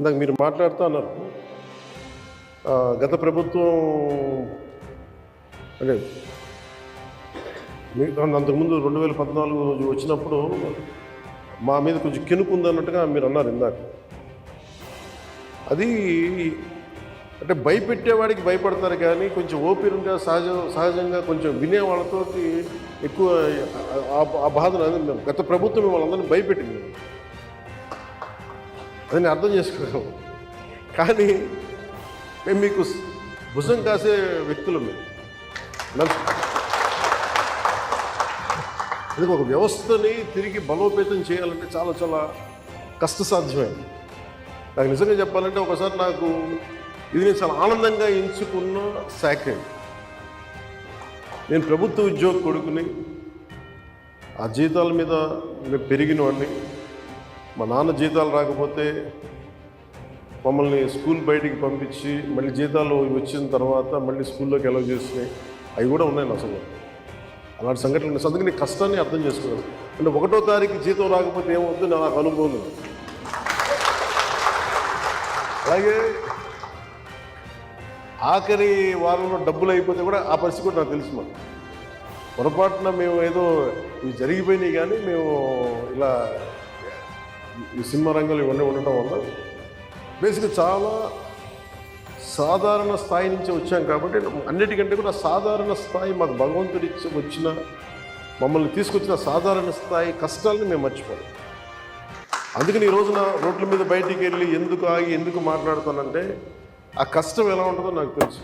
ఇందాక మీరు మాట్లాడుతూ అన్నారు. గత ప్రభుత్వం అంటే మీ అంతకుముందు రెండు వేల పద్నాలుగు రోజు వచ్చినప్పుడు మా మీద కొంచెం కెనుకు ఉందన్నట్టుగా మీరు అన్నారు ఇందాక. అది అంటే భయపెట్టేవాడికి భయపడతారు కానీ కొంచెం ఓపికగా సహజ సహజంగా కొంచెం వినే వాళ్ళతో ఎక్కువ ఆ- బాధను మేము గత ప్రభుత్వం వాళ్ళందరినీ భయపెట్టింది. అది నేను అర్థం చేసుకోగలం కానీ మేము మీకు భుజం కాసే వ్యక్తులు మేము. నన్ను- అది ఒక వ్యవస్థని తిరిగి బలోపేతం చేయాలంటే చాలా చాలా కష్టసాధ్యమైంది. నాకు నిజంగా చెప్పాలంటే ఒకసారి నాకు ఇది నేను చాలా ఆనందంగా ఎంచుకున్న శాఖ. నేను ప్రభుత్వ ఉద్యోగ కొడుకుని ఆ జీతాల మీద నేను పెరిగిన వాడిని మా నాన్న జీతాలు రాకపోతే మమ్మల్ని స్కూల్ బయటికి పంపించి మళ్ళీ జీతాలు వచ్చిన తర్వాత మళ్ళీ స్కూల్లోకి ఎలా చేసినాయి. అవి కూడా ఉన్నాయి నా అసలు అలాంటి సంఘటనలు ఉన్నాయి. అందుకని కష్టాన్ని అర్థం చేసుకున్నాను అంటే ఒకటో తారీఖు జీతం రాకపోతే ఏమవుతుంది? నాకు అనుభవం అలాగే ఆఖరి వారంలో డబ్బులు అయిపోతే కూడా ఆ పరిస్థితి కూడా నాకు తెలుసు మాకు పొరపాటున మేము ఏదో ఇవి జరిగిపోయినాయి కానీ మేము ఇలా ఈ సినిమా రంగంలో ఇవన్నీ ఉండటం వల్ల బేసిక్గా చాలా సాధారణ స్థాయి నుంచి వచ్చాం కాబట్టి అన్నిటికంటే కూడా సాధారణ స్థాయి మాకు భగవంతుడి వచ్చిన మమ్మల్ని తీసుకొచ్చిన సాధారణ స్థాయి కష్టాలను మేము మర్చిపోయాం అందుకని ఈ రోజున రోడ్ల మీద బయటికి వెళ్ళి ఎందుకు ఆగి ఎందుకు మాట్లాడుతానంటే ఆ కష్టం ఎలా ఉంటుందో నాకు తెలుసు.